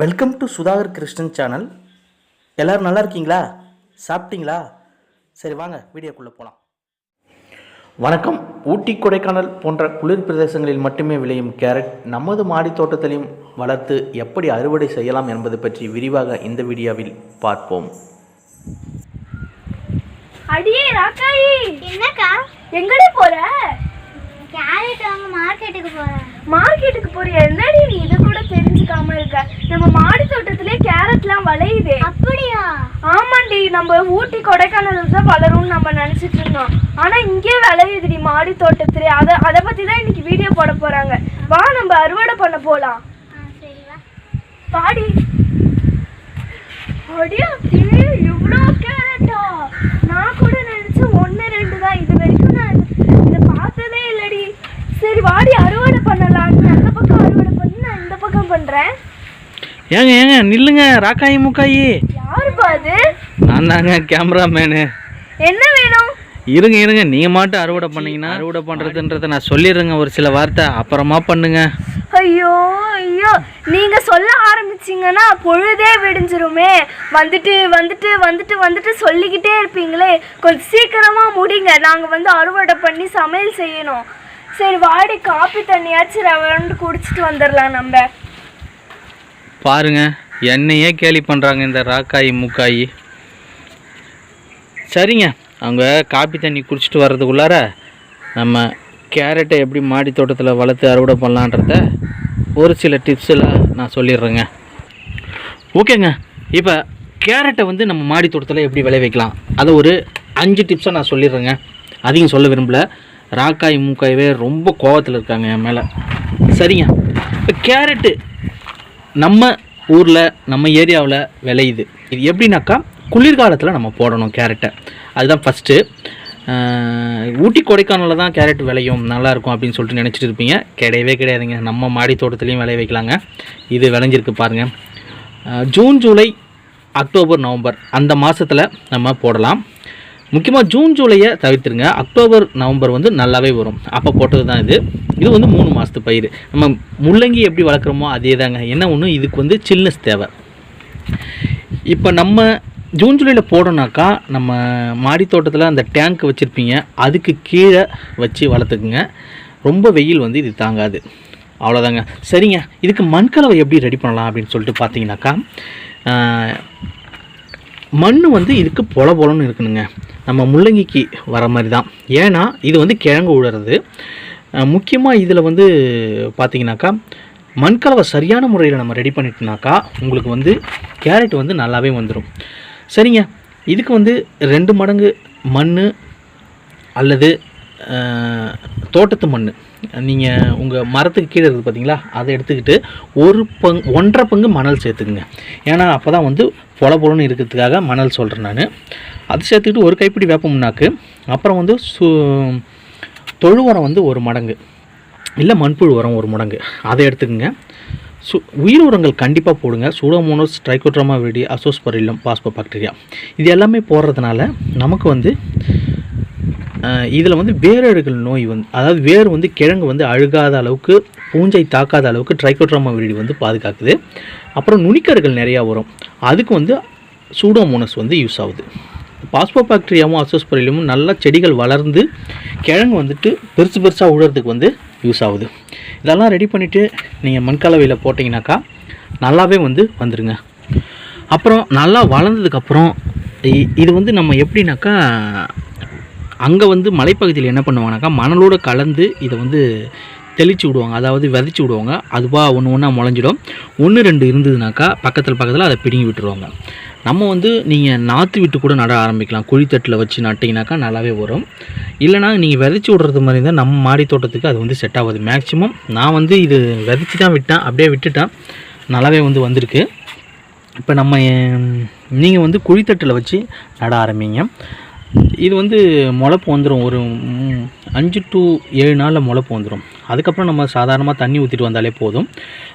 Welcome to Sudhakar Krishnan channel எல்லோரும் நல்லா இருக்கீங்களா? சாப்பிட்டீங்களா? சரி வாங்க வீடியோக்குள்ளே போகலாம் வணக்கம். ஊட்டி கொடைக்கானல் போன்ற குளிர் பிரதேசங்களில் மட்டுமே விளையும் கேரட் நமது மாடி தோட்டத்திலையும் வளர்த்து எப்படி அறுவடை செய்யலாம் என்பது பற்றி விரிவாக இந்த வீடியோவில் பார்ப்போம். அடியே ராக்காயி! என்னக்கா? எங்கடி போற? கேரட் வாங்க மார்க்கெட்டுக்கு போறேன். மார்க்கெட்டுக்கு போறியா? என்னடி நீ? இது கூட தெரிஞ்சுக்காம இருக்க. நம்ம மாடி தோட்டத்திலே கேரட்லாம் விளையுதே. அப்படியா? ஆமாண்டி நம்ம ஊட்டி கொடைக்கானல்ல தான் வளரும்னு நம்ம நினைச்சிட்டு இருந்தோம். ஆனா இங்கே விளையுதுடி மாடி தோட்டத்திலே. அத அதை பத்தி தான் இன்னைக்கு வீடியோ போட போறாங்க. வா நம்ம அறுவடை பண்ண போலாம். பாடி அடியா இவ்வளோ கேரட்டா? நான் கூட நினைச்சேன் ஒன்று ரெண்டு தான். இது வரைக்கும் நான் இதை பார்த்ததே இல்லடி. சரி வாடி அறுவடை பண்ணலாம் நீ அந்த பக்கம் அறுவடை பண்ணி நான் பண்றேன் ஏங்க ஏங்க நில்லுங்க ராக்காயி முக்காயி. யாருப்பா அது? நான் தாங்க கேமராமேனு என்ன வேணும்? இருங்க இருங்க நீங்கள் மாட்டும் அறுவடை பண்ணீங்கன்னா அறுவடை பண்ணுறதுன்றதை நான் சொல்லிடுறேங்க ஒரு சில வார்த்தை. அப்புறமா பண்ணுங்க. ஐயோ ஐயோ நீங்க சொல்ல ஆரம்பிச்சீங்கன்னா பொழுதே விடிஞ்சிருமே. வந்துட்டு வந்துட்டு வந்துட்டு வந்துட்டு சொல்லிக்கிட்டே இருப்பீங்களே. கொஞ்சம் சீக்கிரமா முடிங்க. நாங்க வந்து அறுவடை பண்ணி சமையல் செய்யணும். சரி வாடி காப்பி தண்ணியாச்சும் ரவண்டு குடிச்சிட்டு வந்துடலாம் நம்ம. பாருங்க என்னையே கேலி பண்ணுறாங்க இந்த ராக்காயி முக்காயி. சரிங்க அவங்க காப்பி தண்ணி குடிச்சிட்டு வர்றதுக்குள்ளார நம்ம கேரட்டை எப்படி மாடி தோட்டத்தில் வளர்த்து அறுவடை பண்ணலான்றத ஒரு சில டிப்ஸில் நான் சொல்லிடுறேங்க. ஓகேங்க இப்போ கேரட்டை வந்து நம்ம மாடி தோட்டத்தில் எப்படி விளைவிக்கலாம் அதை ஒரு அஞ்சு டிப்ஸாக நான் சொல்லிடுறேங்க. அதிகம் சொல்ல விரும்பல. ராக்காய் மூக்காயவே ரொம்ப கோவத்தில் இருக்காங்க என் மேலே. சரிங்க இப்போ கேரட்டு நம்ம ஊரில் நம்ம ஏரியாவில் விளையுது. இது எப்படின்னாக்கா குளிர்காலத்தில் நம்ம போடணும் கேரட்டை. அதுதான் ஃபஸ்ட்டு ஊட்டி கொடைக்கானலில் தான் கேரட் விளையும் நல்லாயிருக்கும் அப்படின்னு சொல்லிட்டு நினச்சிட்டு இருப்பீங்க. கிடையவே கிடையாதுங்க. நம்ம மாடி தோட்டத்துலேயும் விளைய வைக்கலாங்க. இது விளைஞ்சிருக்கு பாருங்கள் ஜூன் ஜூலை அக்டோபர் நவம்பர் அந்த மாதத்தில் நம்ம போடலாம். முக்கியமாக ஜூன் ஜூலையை தவிர்த்துருங்க. அக்டோபர் நவம்பர் வந்து நல்லாவே வரும். அப்போ போட்டது தான் இது. இது வந்து மூணு மாதத்து பயிர் நம்ம முள்ளங்கி எப்படி வளர்க்குறோமோ அதே தாங்க என்ன ஒன்று இதுக்கு வந்து சில்னஸ் தேவை. இப்போ நம்ம ஜூன் ஜூலையில் போடணுனாக்கா நம்ம மாடி தோட்டத்தில் அந்த டேங்க் வச்சுருப்பீங்க. அதுக்கு கீழே வச்சு வளர்த்துக்குங்க. ரொம்ப வெயில் வந்து இது தாங்காது. அவ்வளோதாங்க சரிங்க. இதுக்கு மண்கலவை எப்படி ரெடி பண்ணலாம் அப்படின்னு சொல்லிட்டு பார்த்தீங்கன்னாக்கா மண் வந்து இதுக்கு பொல பொலன்னு இருக்கணுங்க நம்ம முள்ளங்கிக்கு வர மாதிரி தான் ஏன்னா இது வந்து கிழங்கு உழறது. முக்கியமாக இதில் வந்து பார்த்தீங்கன்னாக்கா மண்கலவை சரியான முறையில் நம்ம ரெடி பண்ணிட்டோம்னாக்கா உங்களுக்கு வந்து கேரட் வந்து நல்லாவே வந்துடும் சரிங்க. இதுக்கு வந்து ரெண்டு மடங்கு மண் அல்லது தோட்டத்து மண் நீங்கள் உங்கள் மரத்துக்கு கீழே இருக்குது பார்த்தீங்களா அதை எடுத்துக்கிட்டு ஒரு பங்கு ஒன்றரை பங்கு மணல் சேர்த்துக்குங்க. ஏன்னா அப்போ தான் வந்து பொல பொலன்னு இருக்கிறதுக்காக மணல் சொல்கிறேன் நான். அது சேர்த்துக்கிட்டு ஒரு கைப்பிடி வேப்பமுன்னாக்கு அப்புறம் வந்து சு தொழு உரம் வந்து ஒரு மடங்கு. இல்லை மண்புழு உரம் ஒரு மடங்கு. அதை எடுத்துக்கோங்க. சு உயிர் உரங்கள் கண்டிப்பாக போடுங்க. சூடோமோனோஸ் ட்ரைகோட்ரமா வெடி அசோஸ்பரில்லம் பாஸ்போ பாக்டீரியா இது எல்லாமே போடுறதுனால நமக்கு வந்து இதில் வந்து வேரழுகல் நோய் வந்து அதாவது வேர் வந்து கிழங்கு வந்து அழுகாத அளவுக்கு பூஞ்சை தாக்காத அளவுக்கு ட்ரைகோட்ராமா வெடி வந்து பாதுகாக்குது. அப்புறம் நுனிக்கருகள் நிறையா வரும். அதுக்கு வந்து சூடோமோனஸ் வந்து யூஸ் ஆகுது. பாஸ்போ பாக்டீரியாவும் அசோஸ்பரிலியமும் நல்லா செடிகள் வளர்ந்து கிழங்கு வந்துட்டு பெருசு பெருசாக உழுறதுக்கு வந்து யூஸ் ஆகுது. இதெல்லாம் ரெடி பண்ணிவிட்டு நீங்கள் மண்கலவையில் போட்டிங்கனாக்கா நல்லாவே வந்து வந்துடுங்க அப்புறம் நல்லா வளர்ந்ததுக்கப்புறம் இ- இது வந்து நம்ம எப்படின்னாக்கா அங்கே வந்து மலைப்பகுதியில் என்ன பண்ணுவாங்கனாக்கா மணலோடு கலந்து இதை வந்து தெளித்து விடுவாங்க. அதாவது விதைச்சி விடுவாங்க. அதுவாக ஒன்று ஒன்றா முளைஞ்சிடும். ஒன்று ரெண்டு இருந்ததுனாக்கா பக்கத்தில் பக்கத்தில் அதை பிடுங்கி விட்டுருவாங்க. நம்ம வந்து நீங்கள் நாற்று விட்டு கூட நட ஆரம்பிக்கலாம். குழித்தட்டில் வச்சு நட்டிங்கனாக்கா நல்லாவே வரும். இல்லைனா நீங்கள் விதைச்சி விட்றது மாதிரி இருந்தால் நம்ம மாடி தோட்டத்துக்கு அது வந்து செட் ஆகாது. மேக்ஸிமம் நான் வந்து இது விதைச்சி தான் விட்டேன். அப்படியே விட்டுட்டேன். நல்லாவே வந்து வந்திருக்கு. இப்போ நம்ம நீங்கள் வந்து குழித்தட்டில் வச்சு நட ஆரம்பிங்க. இது வந்து முளைப்பு வந்துடும் ஒரு அஞ்சு டு ஏழு நாளில் முளைப்பு வந்துடும் அதுக்கப்புறம் நம்ம சாதாரணமாக தண்ணி ஊற்றிட்டு வந்தாலே போதும்.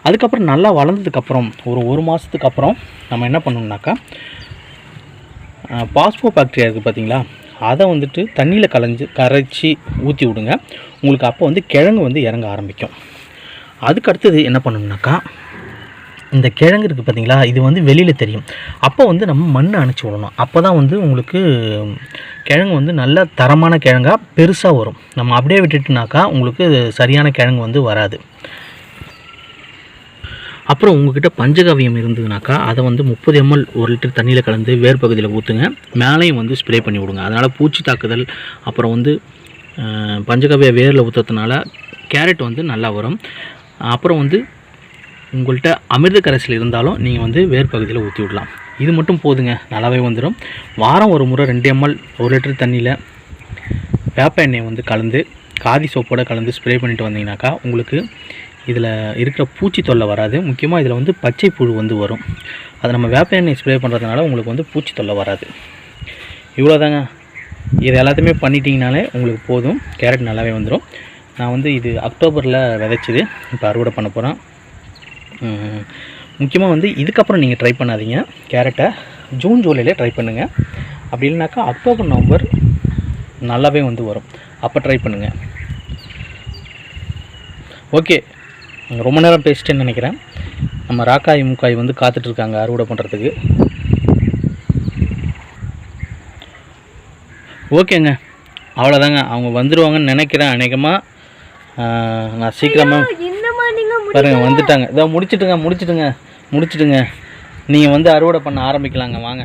அதுக்கப்புறம் நல்லா வளர்ந்ததுக்கப்புறம் ஒரு ஒரு மாதத்துக்கு அப்புறம் நம்ம என்ன பண்ணணும்னாக்கா பாஸ்போ பாக்டீரியா இருக்குது பார்த்தீங்களா அதை வந்துட்டு தண்ணியில் கலைஞ்சு கரைச்சி ஊற்றி விடுங்க. உங்களுக்கு அப்போ வந்து கிழங்கு வந்து இறங்க ஆரம்பிக்கும். அதுக்கு அடுத்தது என்ன பண்ணணும்னாக்கா இந்த கிழங்கு இருக்குது பார்த்தீங்களா இது வந்து வெளியில் தெரியும். அப்போ வந்து நம்ம மண்ணை அணைச்சி விடணும். அப்போ தான் வந்து உங்களுக்கு கிழங்கு வந்து நல்ல தரமான கிழங்கா பெருசாக வரும். நம்ம அப்படியே விட்டுட்டுனாக்கா உங்களுக்கு சரியான கிழங்கு வந்து வராது. அப்புறம் உங்ககிட்ட பஞ்சகவியம் இருந்ததுனாக்கா அதை வந்து முப்பது எம்எல் ஒரு லிட்டர் தண்ணியில் கலந்து வேர் பகுதியில் ஊற்றுங்க மேலேயும் வந்து ஸ்ப்ரே பண்ணி விடுங்க. அதனால் பூச்சி தாக்குதல் அப்புறம் வந்து பஞ்சகவிய பஞ்சகவ்ய வேரில் ஊற்றுறதுனால கேரட் வந்து நல்லா வரும். அப்புறம் வந்து உங்கள்கிட்ட அமிர்த கரைசல் இருந்தாலும் நீங்கள் வந்து வேர் பகுதியில் ஊற்றி விடலாம் இது மட்டும் போதுங்க நல்லாவே வந்துடும் வாரம் ஒரு முறை ரெண்டு எம்எல் ஒரு லிட்டர் தண்ணியில் வேப்ப எண்ணெயை வந்து கலந்து காதி சோப்போடு கலந்து ஸ்ப்ரே பண்ணிட்டு வந்தீங்கனாக்கா உங்களுக்கு இதில் இருக்கிற பூச்சி தொல்லை வராது. முக்கியமாக இதில் வந்து பச்சை புழு வந்து வரும். அதை நம்ம வேப்ப எண்ணெய் ஸ்ப்ரே பண்ணுறதுனால உங்களுக்கு வந்து பூச்சி தொல்லை வராது. இவ்வளோதாங்க இது எல்லாத்தையுமே பண்ணிட்டீங்கனாலே உங்களுக்கு போதும். கேரட் நல்லாவே வந்துடும் நான் வந்து இது அக்டோபரில் விதைச்சிது. இப்போ அறுவடை பண்ண போகிறேன் முக்கியமாக வந்து இதுக்கப்புறம் நீங்கள் ட்ரை பண்ணாதீங்க. கேரட்டை ஜூன் ஜூலையிலே ட்ரை பண்ணுங்கள் அப்படி இல்லைனாக்கா அக்டோபர் நவம்பர் நல்லாவே வந்து வரும். அப்போ ட்ரை பண்ணுங்கள் ஓகே ரொம்ப நேரம் பேசிட்டேன்னு நினைக்கிறேன். நம்ம ராக்காய் முக்காய் வந்து காத்துட்ருக்காங்க அறுவடை பண்ணுறதுக்கு ஓகேங்க அவ்வளோதாங்க அவங்க வந்துடுவாங்கன்னு நினைக்கிறேன். அநேகமாக நான் சீக்கிரமாக இந்த மாதிரி நீங்க முடி- பாருங்க வந்துட்டாங்க. இதோ முடிச்சிட்டுங்க முடிச்சிட்டுங்க முடிச்சிட்டுங்க. நீங்கள் வந்து அறுவடை பண்ண ஆரம்பிக்கலாங்க வாங்க.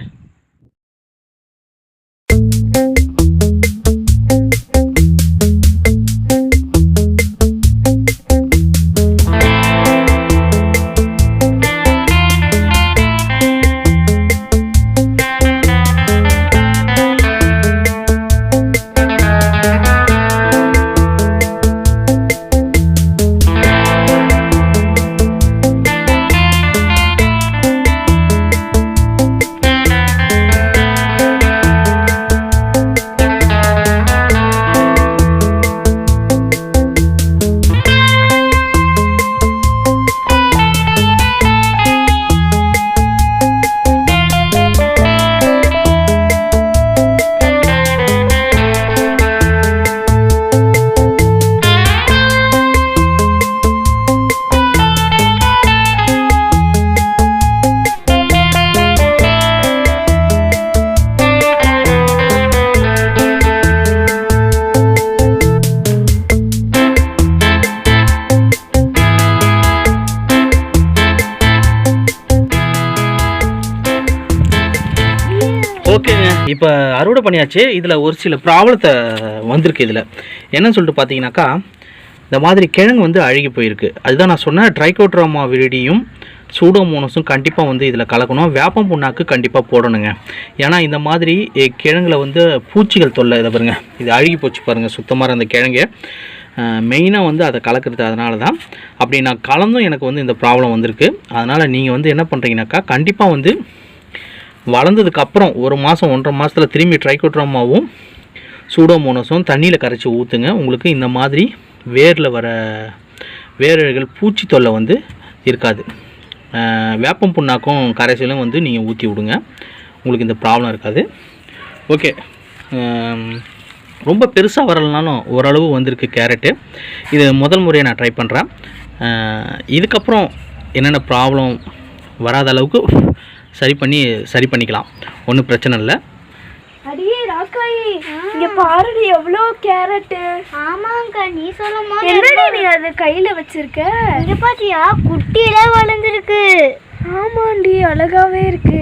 இப்போ அறுவடை பண்ணியாச்சு. இதில் ஒரு சில ப்ராப்ளத்தை வந்திருக்கு இதில். என்னன்னு சொல்லிட்டு பார்த்தீங்கன்னாக்கா இந்த மாதிரி கிழங்கு வந்து அழுகி போயிருக்கு. அதுதான் நான் சொன்னேன் ட்ரைகோட்ராமா விரிடியும் சூடோமோனஸும் கண்டிப்பாக வந்து இதில் கலக்கணும். வேப்பம் புண்ணாக்கு கண்டிப்பாக போடணுங்க. ஏன்னா இந்த மாதிரி எ, கிழங்குல வந்து பூச்சிகள் தொல்லை இதை பாருங்கள் இது அழுகி போச்சு பாருங்கள் சுத்தமாக அந்த கிழங்கு. மெயினாக வந்து அதை கலக்கிறது அதனால தான் அப்படி நான் கலந்தும் எனக்கு வந்து இந்த ப்ராப்ளம் வந்திருக்கு. அதனால் நீங்கள் வந்து என்ன பண்ணுறீங்கனாக்கா கண்டிப்பாக வந்து வளர்ந்ததுக்கு அப்புறம் ஒரு மாதம் ஒன்றரை மாதத்தில் திரும்பி ட்ரைகோட்ராமாவும் சூடோமோனஸும் தண்ணியில் கரைச்சி ஊற்றுங்க உங்களுக்கு இந்த மாதிரி வேரில் வர வேர்கள் பூச்சி தொல்லை வந்து இருக்காது. வேப்பம் புண்ணாக்கும் கரைசலும் வந்து நீங்கள் ஊற்றி விடுங்க. உங்களுக்கு இந்த ப்ராப்ளம் இருக்காது. ஓகே ரொம்ப பெருசாக வரலைனாலும் ஓரளவு வந்திருக்கு கேரட்டு. இது முதல் முறையை நான் ட்ரை பண்ணுறேன் இதுக்கப்புறம் என்னென்ன ப்ராப்ளம் வராத அளவுக்கு சரி பண்ணி சரி பண்ணிக்கலாம். ஒன்றும் பிரச்சனை இல்லை. அடியே ராக்காயி இங்க பாருடி எவ்வளோ கேரட்டு. ஆமாங்கக்கா நீ சொல்லும் என்னடி நீ அது கையில வச்சிருக்க? இங்க பாத்தியா குட்டியில வளர்ந்துருக்கு. ஆமாண்டி அழகாவே இருக்கு.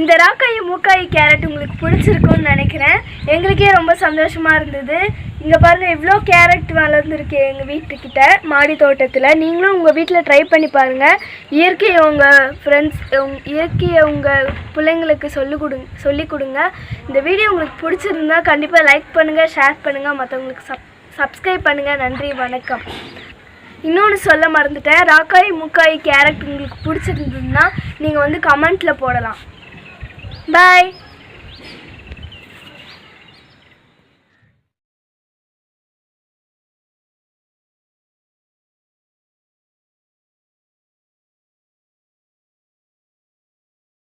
இந்த ராக்காயி மூக்காயி கேரட் உங்களுக்கு பிடிச்சிருக்கும்னு நினைக்கிறேன். எங்களுக்கே ரொம்ப சந்தோஷமா இருந்தது. இங்கே பாருங்கள் இவ்வளோ கேரட் வளர்ந்துருக்கு எங்கள் வீட்டுக்கிட்ட மாடி தோட்டத்தில். நீங்களும் உங்கள் வீட்டில் ட்ரை பண்ணி பாருங்கள் இயற்கையை உங்கள் ஃப்ரெண்ட்ஸ் இயற்கையை உங்கள் பிள்ளைங்களுக்கு சொல்லி கொடுங்க சொல்லி கொடுங்க. இந்த வீடியோ உங்களுக்கு பிடிச்சிருந்தா கண்டிப்பாக லைக் பண்ணுங்கள் ஷேர் பண்ணுங்கள் மற்றவங்களுக்கு சப் சப்ஸ்கிரைப் பண்ணுங்கள் நன்றி வணக்கம். இன்னொன்று சொல்ல மறந்துட்டேன். ராக்காய் முக்காய் கேரட் உங்களுக்கு பிடிச்சிருந்ததுன்னா நீங்கள் வந்து கமெண்ட்டில் போடலாம். பாய்